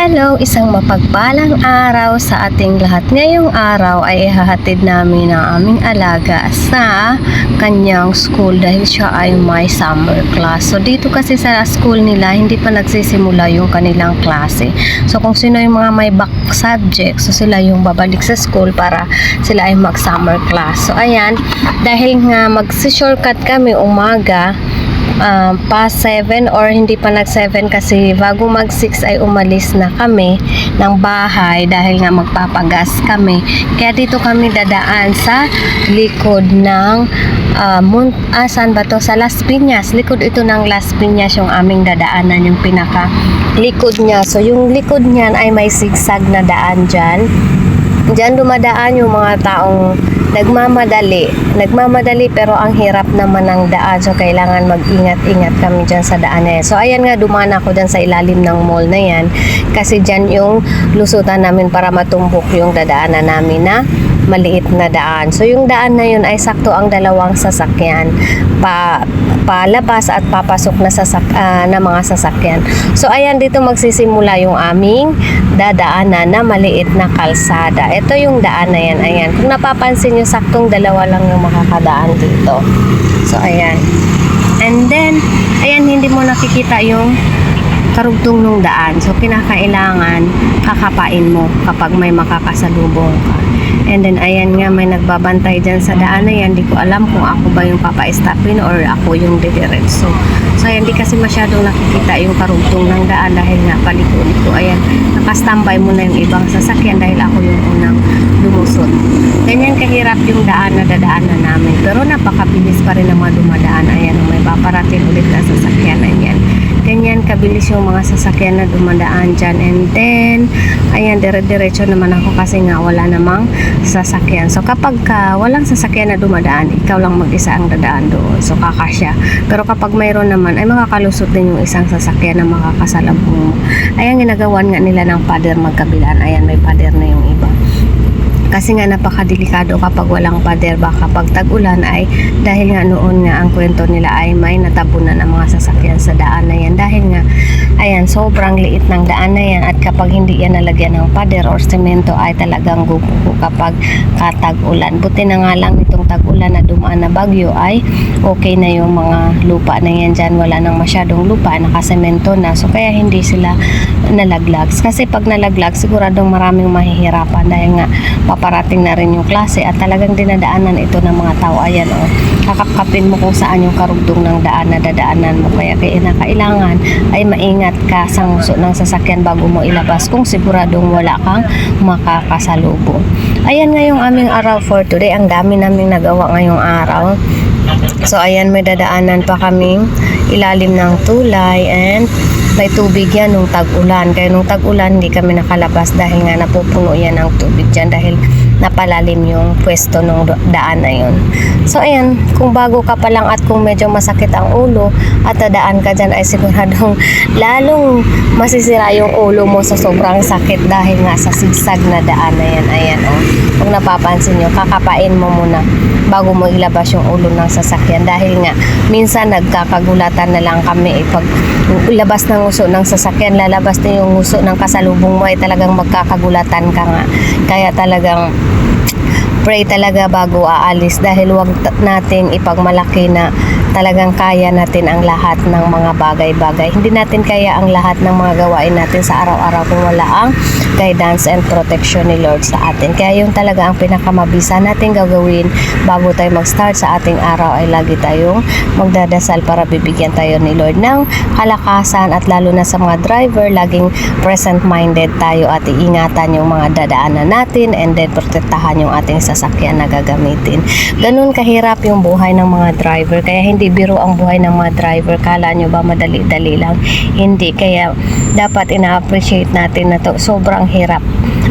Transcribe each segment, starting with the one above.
Hello, isang mapagpalang araw sa ating lahat. Ngayong araw ay ihahatid namin ang aming alaga sa kanyang school dahil siya ay may summer class. So dito kasi sa school nila, hindi pa nagsisimula yung kanilang klase. So kung sino yung mga may back subject, so sila yung babalik sa school para sila ay mag-summer class. So ayan, dahil nga magsi-shortcut kami umaga, um, past 7 or hindi pa nag 7 kasi bago mag 6 ay umalis na kami ng bahay dahil nga magpapagas kami. Kaya dito kami dadaan sa likod ng uh, Mount, ah, saan ba to? sa Las Piñas. Likod ito ng Las Piñas yung aming dadaanan yung pinaka likod niya. So yung likod niyan ay may sigsag na daan dyan Diyan dumadaan yung mga taong nagmamadali. Nagmamadali pero ang hirap naman ng daan. So, kailangan mag-ingat-ingat kami dyan sa daan na. So, ayan nga, dumaan ako dyan sa ilalim ng mall na yan. Kasi dyan yung lusutan namin para matumbok yung dadaanan namin na maliit na daan. So, yung daan na yun ay sakto ang dalawang sasakyan. Pa, palabas at papasok na, sasak, ah, na mga sasakyan. So, ayan, dito magsisimula yung aming dadaanan na maliit na kalsada. Ito yung daan na yan. Ayan. Kung napapansin nyo, saktong dalawa lang yung makakadaan dito. So, ayan. And then, ayan, hindi mo nakikita yung karugtong nung daan. So, kinakailangan kakapain mo kapag may makakasalubong ka. And then, ayan nga, may nagbabantay dyan sa daan na yan. Hindi ko alam kung ako ba yung papa-stopin or ako yung didiretso. So, ayan, di kasi masyadong nakikita yung karugtong ng daan dahil nga paliko-liko. Ayan, nakastambay mo na yung ibang sasakyan dahil ako yung unang lumusot. Ganyan kahirap yung daan na dadaanan namin. Pero napakabilis pa rin ang mga dumadaan. Ayan, may paparating ulit na sasakyan. Ayan. Ganyan kabilis yung mga sasakyan na dumadaan dyan. And then, ayan, dire-diretso naman ako kasi nga wala namang sasakyan. So, kapag ka walang sasakyan na dumadaan, ikaw lang mag-isa ang dadaan doon. So, kakasya. Pero kapag mayroon naman, ay makakalusot din yung isang sasakyan na makakasalabong mo. Ayan, ginagawan nga nila ng pader magkabilaan. Ayan, may pader na yung kasi nga napakadelikado kapag walang pader baka pag tag-ulan ay dahil nga noon nga ang kwento nila ay may natabunan ng mga sasakyan sa daan na yan. Dahil nga ayan sobrang liit ng daan na yan at kapag hindi yan nalagyan ng pader or semento ay talagang gugugo kapag katag-ulan buti na nga lang itong tag-ulan na dumaan na bagyo ay okay na yung mga lupa na yan dyan. Wala nang masyadong lupa nakasemento na. So kaya hindi sila nalaglag. Kasi pag nalaglag siguradong maraming mahihirapan dahil nga paparating na rin yung klase at talagang dinadaanan ito ng mga tao. Ayan o, oh, kakapkapin mo kung saan yung karugtong ng daan na dadaanan mo. Kaya kaya kailangan ay maingat ka sa nguso ng sasakyan bago mo ilabas kung siguradong wala kang makakasalubong. Ayan nga yung aming araw for today. Ang dami naming nagawa ngayong araw. So ayan may dadaanan pa kaming ilalim ng tulay and may tubig yan nung tag-ulan. Kaya nung tag-ulan, hindi kami nakalabas dahil nga napupuno yan ng tubig dyan dahil napalalim yung pwesto nung daan na yun. So, ayan, kung bago ka pa lang at kung medyo masakit ang ulo at dadaan ka dyan ay siguradong lalong masisira yung ulo mo sa sobrang sakit dahil nga sa sigsag na daan na yan. Ayan, oh. Kung napapansin nyo, kakapain mo muna bago mo ilabas yung ulo ng sasakyan dahil nga minsan nagkakagulatan na lang kami eh, pag ilabas ng uso ng sasakyan lalabas na yung uso ng kasalubong mo ay talagang magkakagulatan ka nga kaya talagang pray talaga bago aalis dahil wag nating ipagmalaki na talagang kaya natin ang lahat ng mga bagay-bagay. Hindi natin kaya ang lahat ng mga gawain natin sa araw-araw kung wala ang guidance and protection ni Lord sa atin. Kaya yung talaga ang pinakamabisa natin gagawin bago tayo mag-start sa ating araw ay lagi tayong magdadasal para bibigyan tayo ni Lord ng kalakasan at lalo na sa mga driver, laging present-minded tayo at iingatan yung mga dadaanan natin and then protektahan yung ating sasakyan na gagamitin. Ganun kahirap yung buhay ng mga driver kaya hindi biro ang buhay ng mga driver. Kala nyo ba madali-dali lang? Hindi. Kaya dapat ina-appreciate natin na to. Sobrang hirap.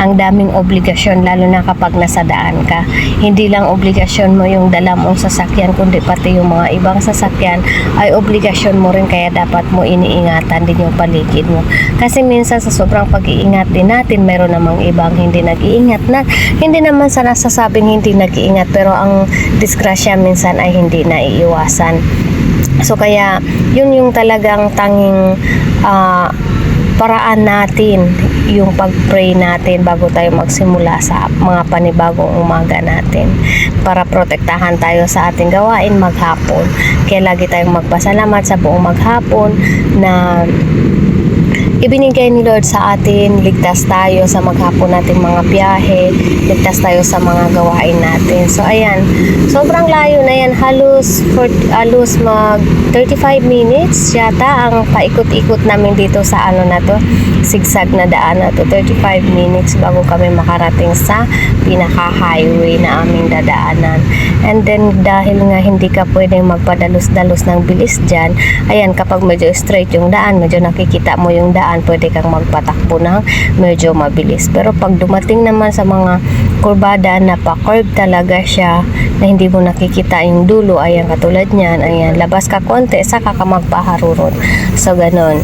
Ang daming obligasyon lalo na kapag nasa daan ka. Hindi lang obligasyon mo yung dala mong sasakyan kundi pati yung mga ibang sasakyan ay obligasyon mo rin kaya dapat mo iniingatan din yung paligid mo. Kasi minsan sa sobrang pag-iingat din natin, meron namang ibang hindi nag-iingat na hindi naman sa nasasabing hindi nag-iingat pero ang disgrasya minsan ay hindi naiiwasan. So kaya yun yung talagang tanging uh, paraan natin yung pag-pray natin bago tayo magsimula sa mga panibagong umaga natin para protektahan tayo sa ating gawain maghapon. Kaya lagi tayong magpasalamat sa buong maghapon na ibinigay ni Lord sa atin, ligtas tayo sa maghapon nating mga biyahe, ligtas tayo sa mga gawain natin. So ayan, sobrang layo na yan, halos, for, halos mag 35 minutes yata ang paikot-ikot namin dito sa ano na to, sigsag na daan na to, 35 minutes bago kami makarating sa pinaka-highway na aming dadaanan. And then dahil nga hindi ka pwedeng magpadalos-dalos ng bilis dyan, ayan kapag medyo straight yung daan, medyo nakikita mo yung daan, pwede kang magpatakbo ng medyo mabilis. Pero pag dumating naman sa mga kurbada na pa-curve talaga siya, na hindi mo nakikita yung dulo, ayan katulad niyan, ayan, labas ka konti, saka ka magpaharurot. So, ganun.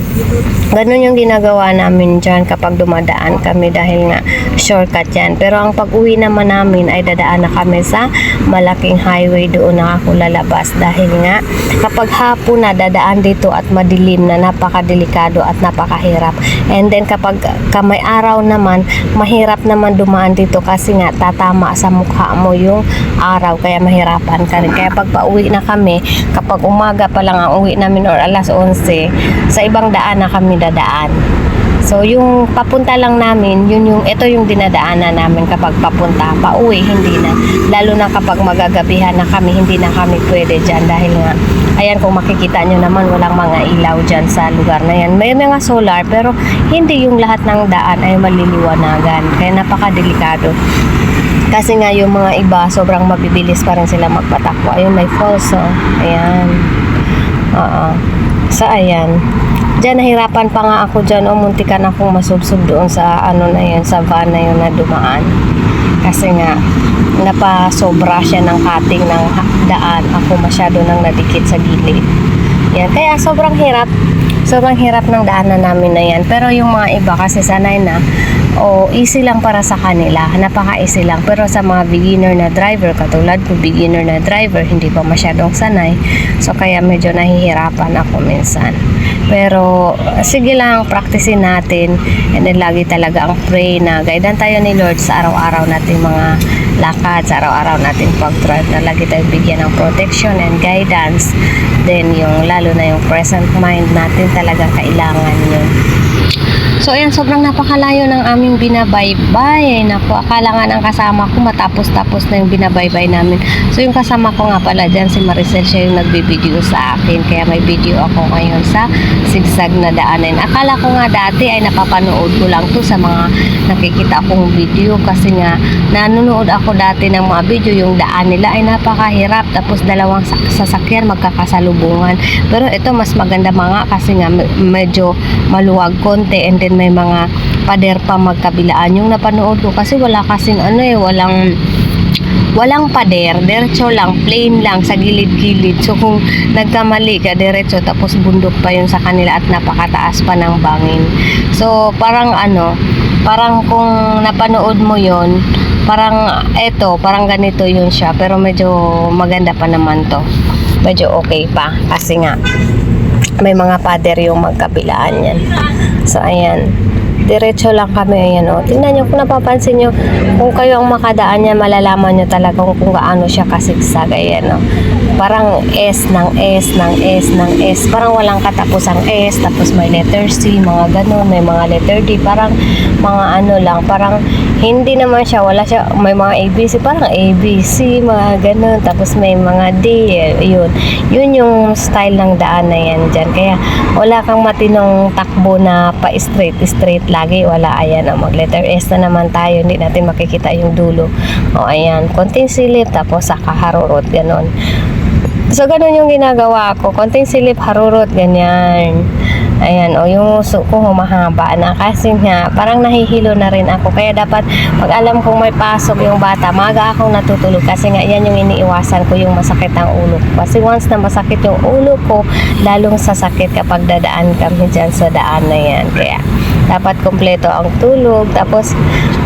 Ganun yung ginagawa namin dyan kapag dumadaan kami dahil nga shortcut yan. Pero ang pag-uwi naman namin ay dadaan na kami sa malaking highway doon na ako lalabas dahil nga kapag hapon na dadaan dito at madilim na napakadelikado at napakahirap. And then kapag kamay araw naman, mahirap naman dumaan dito kasi nga tatama sa mukha mo yung araw kaya mahirapan ka rin. Kaya pag pauwi na kami, kapag umaga pa lang ang uwi namin or alas 11, sa ibang daan na kami dadaan. So, yung papunta lang namin, yun yung, ito yung dinadaanan namin kapag papunta. Pauwi, hindi na. Lalo na kapag magagabihan na kami, hindi na kami pwede dyan dahil nga, ayan kung makikita nyo naman, walang mga ilaw dyan sa lugar na yan. May mga solar, pero hindi yung lahat ng daan ay maliliwanagan. Kaya napakadelikado. Kasi nga yung mga iba, sobrang mabibilis pa rin sila magpatakbo. Ayun, may falls, oh. Ayan. Oo. So, ayan. Diyan, nahirapan pa nga ako dyan. O, muntikan akong masubsob doon sa, ano na yun, sa van na yun na dumaan. Kasi nga, napasobra siya ng cutting ng daan. Ako masyado nang nadikit sa gilid. Yan. Kaya sobrang hirap. Sobrang hirap ng daanan namin na yan. Pero yung mga iba kasi sanay na, o easy lang para sa kanila. Napaka-easy lang. Pero sa mga beginner na driver, katulad ko, beginner na driver, hindi pa masyadong sanay. So, kaya medyo nahihirapan ako minsan. Pero, sige lang, practicein natin. And then, lagi talaga ang pray na guidean tayo ni Lord sa araw-araw nating mga lakad, sa araw-araw nating pag-drive na lagi tayong bigyan ng protection and guidance. Then, yung lalo na yung present mind natin talagang kailangan yun. So, ayan, sobrang napakalayo ng aming binabaybay. Naku, akala nga ng kasama ko matapos-tapos na yung binabaybay namin. So, yung kasama ko nga pala dyan, si Maricel, siya yung nagbibideo sa akin. Kaya may video ako ngayon sa sigsag na daanan. Akala ko nga dati ay napapanood ko lang to sa mga nakikita kong video kasi nga nanonood ako dati ng mga video yung daan nila ay napakahirap tapos dalawang sak- sasakyan magkakasalubungan pero ito mas maganda mga kasi nga me- medyo maluwag konti and then may mga pader pa magkabilaan yung napanood ko kasi wala kasing ano eh walang walang pader, diretso lang, plain lang, sa gilid-gilid. So, kung nagkamali ka, diretso, tapos bundok pa yun sa kanila at napakataas pa ng bangin. So, parang ano, parang kung napanood mo yon parang eto, parang ganito yun siya, pero medyo maganda pa naman to. Medyo okay pa, kasi nga, may mga pader yung magkabilaan yan. So, ayan. Diretso lang kami, ayan o. Tingnan nyo, kung napapansin nyo, kung kayo ang makadaan niya, malalaman nyo talaga kung, gaano siya kasigsag, ayan o. Parang S ng S ng S ng S. Parang walang katapusang S, tapos may letter C, mga ganun, may mga letter D, parang mga ano lang, parang hindi naman siya, wala siya, may mga ABC, parang ABC, mga ganun, tapos may mga D, eh, yun. Yun yung style ng daan na yan dyan. Kaya wala kang matinong takbo na pa-straight, straight lagi. Wala, ayan, o, mag letter S na naman tayo, hindi natin makikita yung dulo. O, ayan, konting silip, tapos saka harurot, ganun. So, ganun yung ginagawa ko. Konting silip, harurot, ganyan. Ayan, o yung uso ko humahaba na kasi nga parang nahihilo na rin ako. Kaya dapat pag alam kong may pasok yung bata, maga akong natutulog kasi nga yan yung iniiwasan ko yung masakit ang ulo. Kasi once na masakit yung ulo ko, lalong sasakit kapag dadaan kami dyan sa daan na yan. Kaya dapat kompleto ang tulog. Tapos,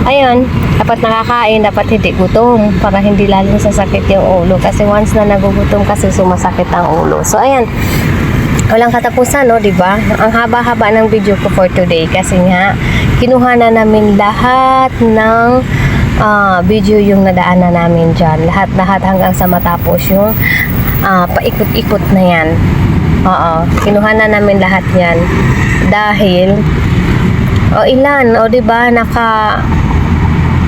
ayun, dapat nakakain, dapat hindi gutom para hindi lalong sasakit yung ulo. Kasi once na nagugutom kasi sumasakit ang ulo. So, ayan, walang katapusan, no, di ba? Ang haba-haba ng video ko for today kasi nga kinuha na namin lahat ng ah, video yung nadaanan namin dyan. Lahat-lahat hanggang sa matapos yung ah, paikot-ikot na yan. Oo, kinuha na namin lahat yan. Dahil, o ilan, o di ba naka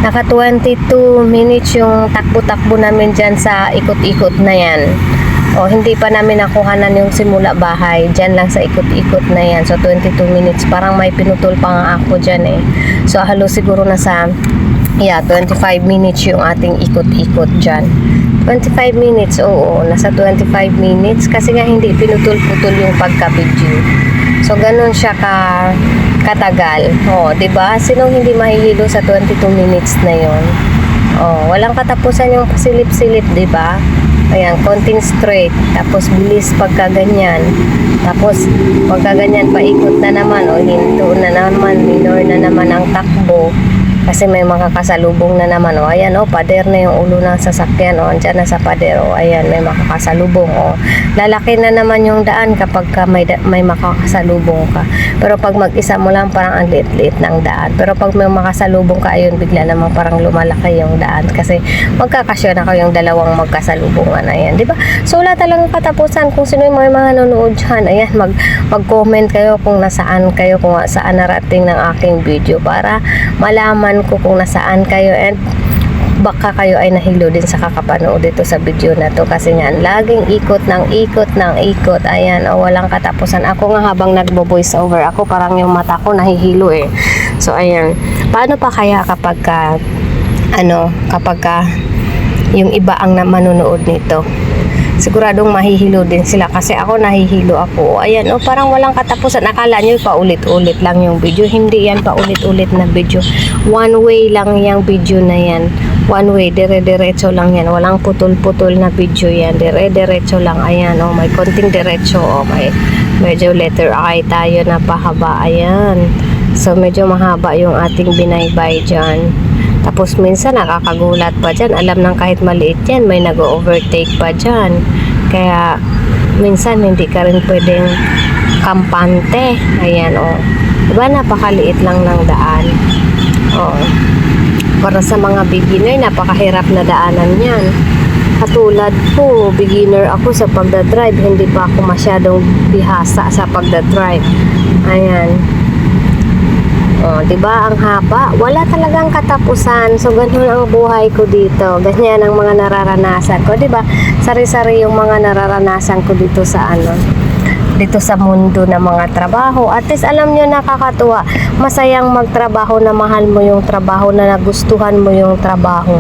Naka 22 minutes yung takbo-takbo namin dyan sa ikot-ikot na yan. O, hindi pa namin nakuhanan yung simula bahay. Dyan lang sa ikot-ikot na yan. So, 22 minutes. Parang may pinutol pa nga ako dyan eh. So, halos siguro na sa, yeah, 25 minutes yung ating ikot-ikot dyan. 25 minutes, oo. Nasa 25 minutes. Kasi nga hindi pinutol-putol yung pagka-video. So, ganun siya ka katagal. Oh, 'di ba? Sinong hindi mahihilo sa 22 minutes na 'yon? Oh, walang katapusan yung silip-silip, 'di ba? Ayan, konting straight, tapos bilis pagka ganyan. Tapos pagka ganyan paikot na naman o hinto na naman, minor na naman ang takbo. Kasi may makakasalubong na naman. O, ayan, o, pader na yung ulo ng sasakyan. O, andyan na sa pader. O, ayan, may makakasalubong. O, lalaki na naman yung daan kapag ka may, may makakasalubong ka. Pero pag mag-isa mo lang, parang ang liit-liit ng daan. Pero pag may makasalubong ka, ayun, bigla namang parang lumalaki yung daan. Kasi magkakasya na kayong dalawang magkasalubungan. Ayan, di ba? So, wala talagang katapusan. Kung sino yung mga, mga nanonood dyan, ayan, mag, mag-comment kayo kung nasaan kayo, kung saan narating ng aking video para malaman ko kung nasaan kayo and baka kayo ay nahilo din sa kakapanood dito sa video na to kasi nga laging ikot ng ikot ng ikot. Ayan o walang katapusan. Ako nga habang nagbo voice over ako parang yung mata ko nahihilo eh. So ayan. Paano pa kaya kapag ka, ano kapag ka, yung iba ang manonood nito siguradong mahihilo din sila kasi ako nahihilo ako. Ayan o parang walang katapusan. Akala nyo paulit-ulit lang yung video. Hindi yan paulit-ulit na video. One way lang yung video na yan. One way dire-diretso lang yan. Walang putol-putol na video yan. Dire-diretso lang. Ayan o may konting diretso. O may medyo letter I tayo na pahaba. Ayan. So medyo mahaba yung ating binaybay dyan tapos minsan nakakagulat pa dyan. Alam ng kahit maliit yan, may nag-overtake pa dyan. Kaya minsan hindi ka rin pwedeng kampante. Ayan o. Oh. Diba napakaliit lang ng daan. Oo. Para sa mga beginner, napakahirap na daanan yan. Katulad ko, beginner ako sa pagdadrive. Hindi pa ako masyadong bihasa sa pagdadrive. Ayan. Oh, 'di ba? Ang haba. Wala talagang katapusan. So ganun ang buhay ko dito. Ganyan ang mga nararanasan ko, 'di ba? Sari-sari yung mga nararanasan ko dito sa ano dito sa mundo ng mga trabaho. At least alam nyo nakakatuwa. Masayang magtrabaho na mahal mo yung trabaho na nagustuhan mo yung trabaho.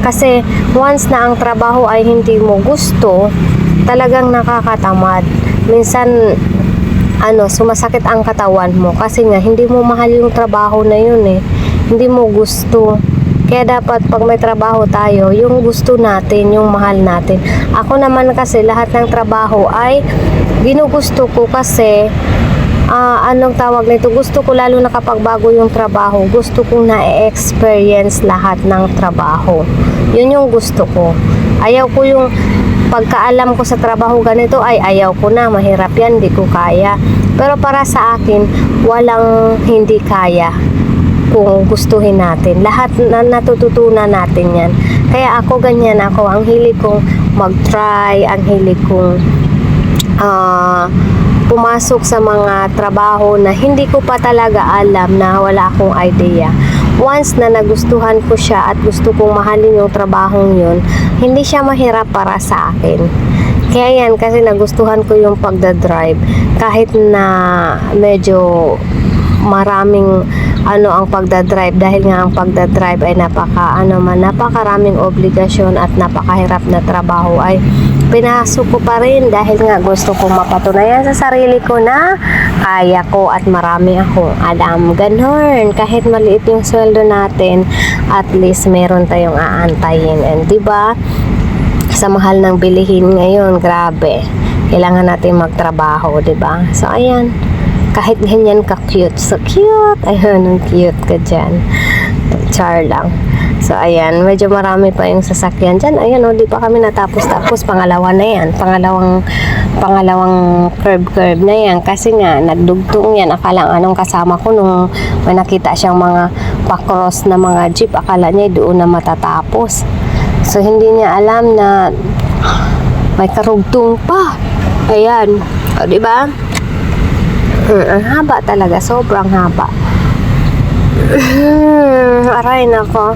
Kasi once na ang trabaho ay hindi mo gusto, talagang nakakatamad. Minsan ano, sumasakit ang katawan mo kasi nga hindi mo mahal yung trabaho na yun eh. Hindi mo gusto. Kaya dapat pag may trabaho tayo, yung gusto natin, yung mahal natin. Ako naman kasi lahat ng trabaho ay ginugusto ko kasi ah, anong tawag nito, gusto ko lalo na kapag bago yung trabaho, gusto kong na-experience lahat ng trabaho. Yun yung gusto ko. Ayaw ko yung pagkaalam ko sa trabaho ganito ay ayaw ko na, mahirap yan, di ko kaya. Pero para sa akin, walang hindi kaya kung gustuhin natin. Lahat na natututunan natin yan. Kaya ako ganyan ako, ang hilig kong mag-try, ang hilig kong ah, pumasok sa mga trabaho na hindi ko pa talaga alam na wala akong idea. Once na nagustuhan ko siya at gusto kong mahalin yung trabahong yun, hindi siya mahirap para sa akin. Kaya yan, kasi nagustuhan ko yung pagdadrive. Kahit na medyo maraming ano ang pagdadrive dahil nga ang pagdadrive ay napaka ano man napakaraming obligasyon at napakahirap na trabaho ay pinasok ko pa rin dahil nga gusto kong mapatunayan sa sarili ko na kaya ko at marami akong alam ganon kahit maliit yung sweldo natin at least meron tayong aantayin. And di ba sa mahal ng bilihin ngayon grabe kailangan natin magtrabaho di ba? So ayan kahit ganyan ka cute so cute. Ayun ang cute ka dyan. Char lang so ayan, medyo marami pa yung sasakyan dyan. Ayan, oh, di pa kami natapos-tapos. Pangalawa na yan. Pangalawang, pangalawang curve-curve na yan. Kasi nga, nagdugtong yan. Akala nga nung kasama ko nung may nakita siyang mga pakros na mga jeep. Akala niya doon na matatapos. So, hindi niya alam na may karugtong pa. Ayan. O, di ba? Hmm, ang haba talaga. Sobrang haba. Aray nako.